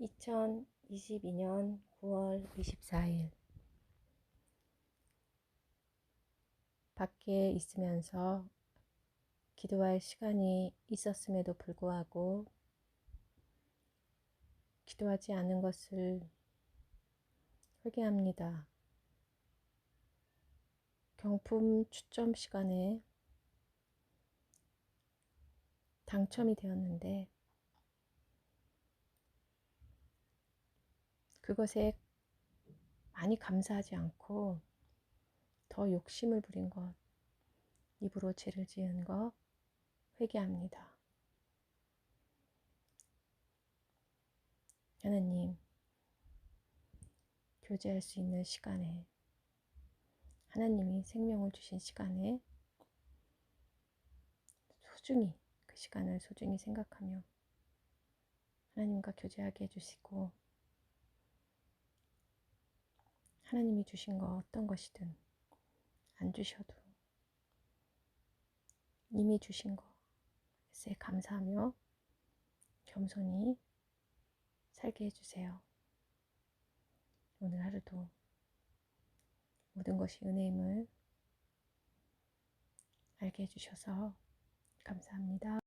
2022년 9월 24일 밖에 있으면서 기도할 시간이 있었음에도 불구하고 기도하지 않은 것을 회개합니다. 경품 추첨 시간에 당첨이 되었는데 그것에 많이 감사하지 않고 더 욕심을 부린 것, 입으로 죄를 지은 것 회개합니다. 하나님, 교제할 수 있는 시간에 하나님이 생명을 주신 시간에 소중히 그 시간을 소중히 생각하며 하나님과 교제하게 해주시고 하나님이 주신 거 어떤 것이든 안 주셔도 이미 주신 것에 감사하며 겸손히 살게 해주세요. 오늘 하루도 모든 것이 은혜임을 알게 해주셔서 감사합니다.